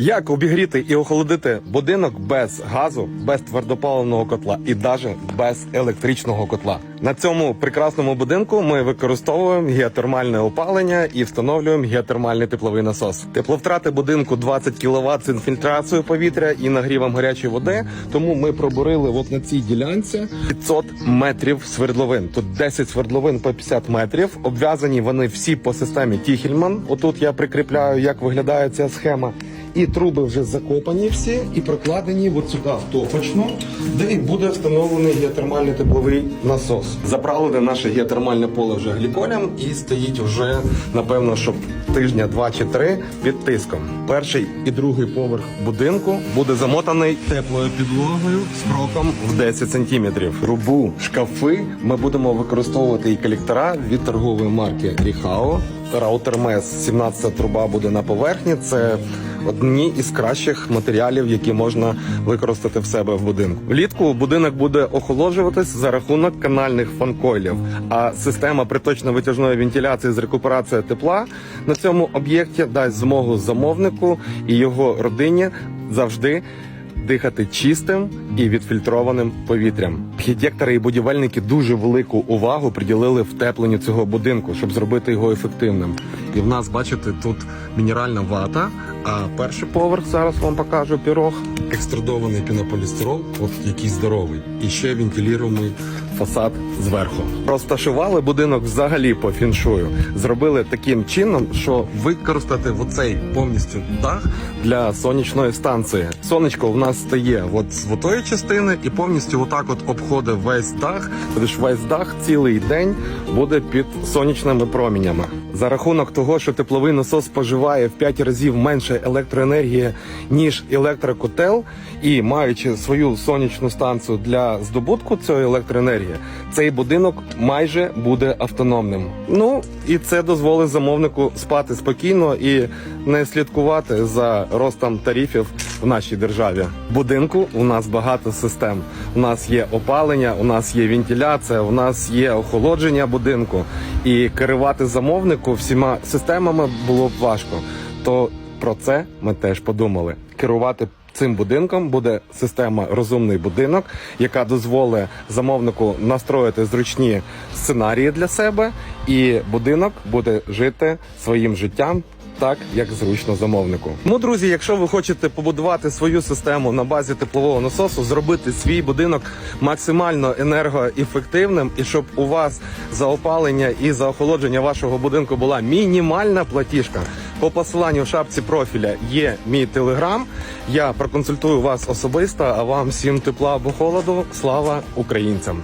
Як обігріти і охолодити будинок без газу, без твердопаливного котла і навіть без електричного котла? На цьому прекрасному будинку ми використовуємо геотермальне опалення і встановлюємо геотермальний тепловий насос. Тепловтрати будинку 20 кВт з інфільтрацією повітря і нагрівом гарячої води. Тому ми пробурили от на цій ділянці 500 метрів свердловин. Тут 10 свердловин по 50 метрів. Обв'язані вони всі по системі Тіхельман. Отут я прикріпляю, як виглядає ця схема. І труби вже закопані всі і прокладені от сюди в топочну, де і буде встановлений геотермальний тепловий насос. Заправлене наше геотермальне поле вже гліколем і стоїть вже, напевно, щоб тижня два чи три під тиском. Перший і другий поверх будинку буде замотаний теплою підлогою з кроком в 10 сантиметрів. Трубу, шкафи ми будемо використовувати і колектора від торгової марки Ріхао. Раутер МЕС 17 труба буде на поверхні. Це одні із кращих матеріалів, які можна використати в себе в будинку. Влітку будинок буде охолоджуватись за рахунок канальних фанкойлів. А система приточно-витяжної вентиляції з рекуперацією тепла на цьому об'єкті дасть змогу замовнику і його родині завжди. Дихати чистим і відфільтрованим повітрям. Архітектори і будівельники дуже велику увагу приділили втепленню цього будинку, щоб зробити його ефективним. І в нас, бачите, тут мінеральна вата. А перший поверх зараз вам покажу пірог. Екструдований пінополістирол, от який здоровий, і ще вентилірований фасад зверху. Розташували будинок взагалі по фіншую. Зробили таким чином, що використати оцей повністю дах для сонячної станції. Сонечко в нас стає от з отої частини і повністю отак от обходить весь дах. Тож весь дах цілий день буде під сонячними промінями. За рахунок того, що тепловий насос споживає в 5 разів менше електроенергії ніж електрокотел, і маючи свою сонячну станцію для здобутку цієї електроенергії, цей будинок майже буде автономним. Ну і це дозволить замовнику спати спокійно і не слідкувати за ростом тарифів в нашій державі. Будинку у нас багато систем. У нас є опалення, у нас є вентиляція, у нас є охолодження будинку. І керувати замовнику всіма системами було б важко. То про це ми теж подумали. Керувати цим будинком буде система розумний будинок, яка дозволить замовнику настроїти зручні сценарії для себе, і будинок буде жити своїм життям. Так, як зручно замовнику. Тому, друзі, якщо ви хочете побудувати свою систему на базі теплового насосу, зробити свій будинок максимально енергоефективним, і щоб у вас за опалення і за охолодження вашого будинку була мінімальна платіжка, по посиланню в шапці профіля є мій телеграм. Я проконсультую вас особисто, а вам всім тепла або холоду. Слава українцям!